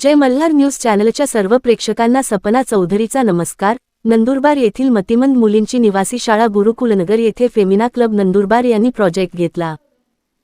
जय Malhar news चॅनलच्या सर्व प्रेक्षकांना सपना चौधरीचा नमस्कार. नंदुरबार येथील मतिमंद मुलींची निवासी शाळा गुरुकुलनगर येथे फेमिना क्लब नंदुरबार यांनी प्रोजेक्ट घेतला.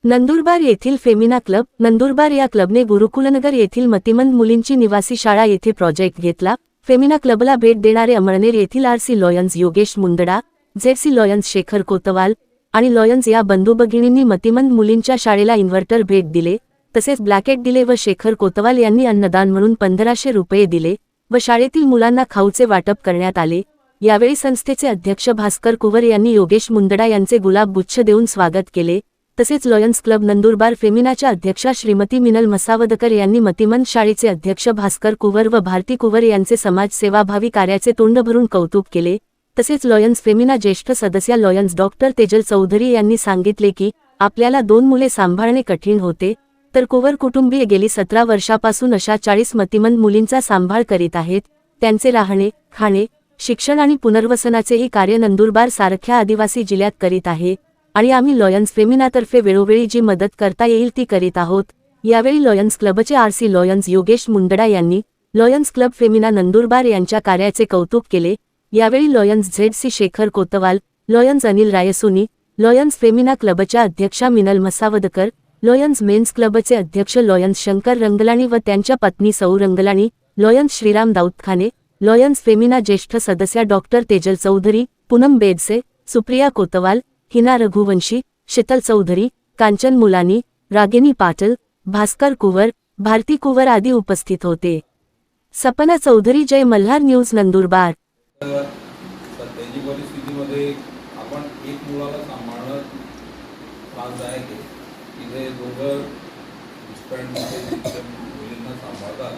नंदुरबार येथील फेमिना क्लब नंदुरबार या क्लबने गुरुकुलनगर येथील मतिमंद मुलींची निवासी शाळा येथे प्रोजेक्ट घेतला. फेमिना क्लबला भेट देणारे अमळनेर येथील R C lions Yogesh Mundada JC lions Shekhar Kotwal आणि लॉयन्स या बंधू भगिनींनी मतिमंद मुलींच्या शाळेला इन्व्हर्टर भेट दिले. तसेच ब्लॅकेट दिले व शेखर कोतवाल यांनी अन्नदान म्हणून पंधराशे रुपये दिले व शाळेतील मुलांना खाऊचे वाटप करण्यात आले. यावेळी संस्थेचे अध्यक्ष भास्कर कुवर यांनी योगेश मुंदडा यांचे गुलाब गुच्छ देऊन स्वागत केले. तसेच लॉयन्स क्लब नंदुरबार फेमिनाच्या अध्यक्षा श्रीमती मिनल मसावदकर यांनी मतिमन शाळेचे अध्यक्ष भास्कर कुवर व भारती कुवर यांचे समाजसेवाभावी कार्याचे तोंड भरून कौतुक केले. तसेच लॉयन्स फेमिना ज्येष्ठ सदस्या लॉयन्स डॉक्टर तेजल चौधरी यांनी सांगितले की आपल्याला दोन मुले सांभाळणे कठीण होते. तर कोवर कुटुंबीय गेली सतरा वर्षापासून अशा चाळीस मतिमंद मुलींचा सांभाळ करीत आहेत. त्यांचे राहणे खाणे शिक्षण आणि पुनर्वसनाचेही कार्य नंदुरबार सारख्या आदिवासी जिल्ह्यात करीत आहे. आणि आम्ही लॉयन्स फेमिनातर्फे वेळोवेळी जी मदत करता येईल ती करीत आहोत. यावेळी लॉयन्स क्लबचे R C lions Yogesh Mundada यांनी लॉयन्स क्लब फेमिना नंदुरबार यांच्या कार्याचे कौतुक केले. यावेळी Lions Z C Shekhar Kotwal Lions Anil Raisoni Lions Femina क्लबच्या अध्यक्षा मिनल मसावदकर लॉयन्स मेन्स क्लबचे अध्यक्ष लॉयन्स शंकर रंगलाणी व त्यांच्या पत्नी Sau Ranglani Lions Shriram Daudkhane Lions Femina ज्येष्ठ सदस्य डॉक्टर तेजल चौधरी पूनम बेदसे सुप्रिया कोतवाल हिना रघुवंशी शीतल चौधरी कांचन मुलानी रागिनी पाटल भास्कर कुवर भारती कुवर आदी उपस्थित होते. सपना चौधरी जय मल्हार न्यूज नंदुरबार. सध्याची परिस्थितीमध्ये आपण एक मुलाला सांभाळणं त्रासदायक आहे. तिथे दोघं हस्बंड मुलींना सांभाळतात.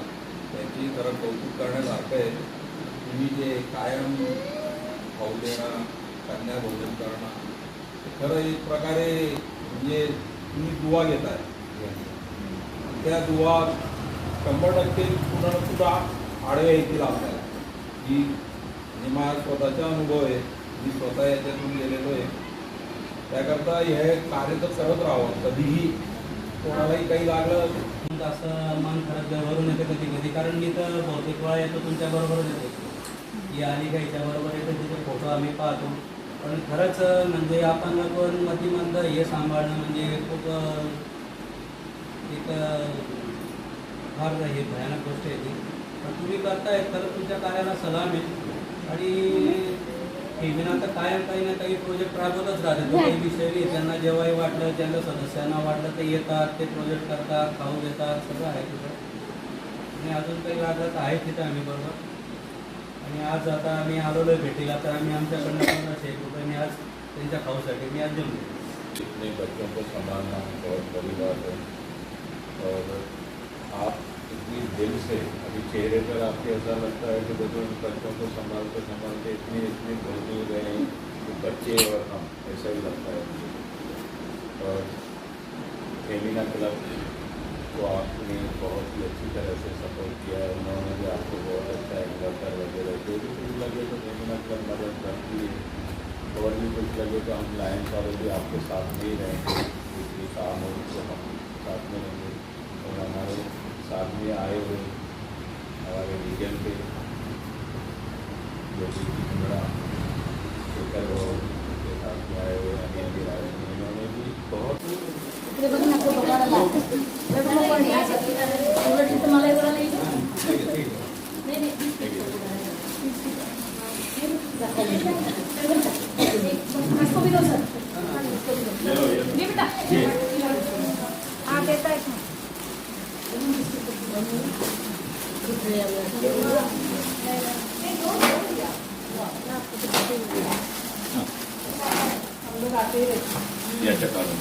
त्यांची खरं कौतुक करण्यासारखं आहे तुम्ही जे कायम खाऊ देणं कन्या भोजन करणं खरं एक प्रकारे म्हणजे तुम्ही दुवा घेताय. त्या दुवा शंभर टक्के कुणा कुठं आडव्या येतील आपल्याला की माझा स्वतःचा अनुभव आहे. मी स्वतः याच्यातून गेलेलो आहे. त्याकरता हे कार्य तर करत राहावं. कधीही कोणालाही काही लागलं असं मन खरंच भरून येते कधी कधी. कारण मी तर बहुतेक वेळा येतो तुमच्याबरोबरच येतो. ही आली का याच्याबरोबर येतो तिथे फोटो आम्ही पाहतो. पण खरंच म्हणजे आपण पण मतिमंद हे सांभाळणं म्हणजे खूप एक फार हे भयानक गोष्ट येते पण तुम्ही करताय तर तुमच्या कार्याला सलाम आहे. आणि फेमिना तर कायम काही ना काही प्रोजेक्ट राबवतच राहतात. तो काही विषय नाही. त्यांना जेव्हाही वाटलं ज्यांना सदस्यांना वाटलं ते येतात ते प्रोजेक्ट करतात खाऊ देतात. सगळं आहे तिथं. आणि अजून काही लागलं तर आहे तिथं आम्ही बरोबर. आणि आज आता आम्ही आलेलो आहे भेटीला. तर आम्ही आमच्याकडनं पन्नास एक रुपये मी आज त्यांच्या खाऊसाठी मी आज देऊन देतो. इतने बच्चों को संभालना बहुत बड़ी बात है और आप इतनी दिल से, अभी चेहरे पर आपके ऐसा लगता है कि देखो इन बच्चों को संभालते संभालते इतने इतने घुल मिल गए हैं कि बच्चे और हम, ऐसा ही लगता है। और फेमिना क्लब को आपने बहुत ही अच्छी तरह से सपोर्ट किया है। उन्होंने भी आपको बहुत अच्छा इन्वर्टर वगैरह, जो भी कुछ लगे तो फेमिना क्लब मदद करती है। और भी कुछ लगे तो हम लाइन वाले भी आपके साथ में ही रहेंगे भी काम हो तो हम साथ में रहेंगे। और हमारे आदमी आए हुए हमारे रीजन पे। जो कि बड़ा स्पीकर हो उनके साथ आए हुए अभी अभी आए इन्होंने भी बहुत याच्या कारण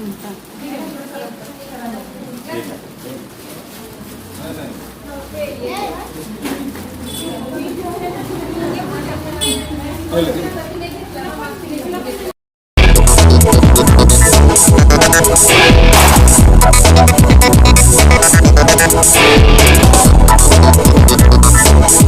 ठीक आहे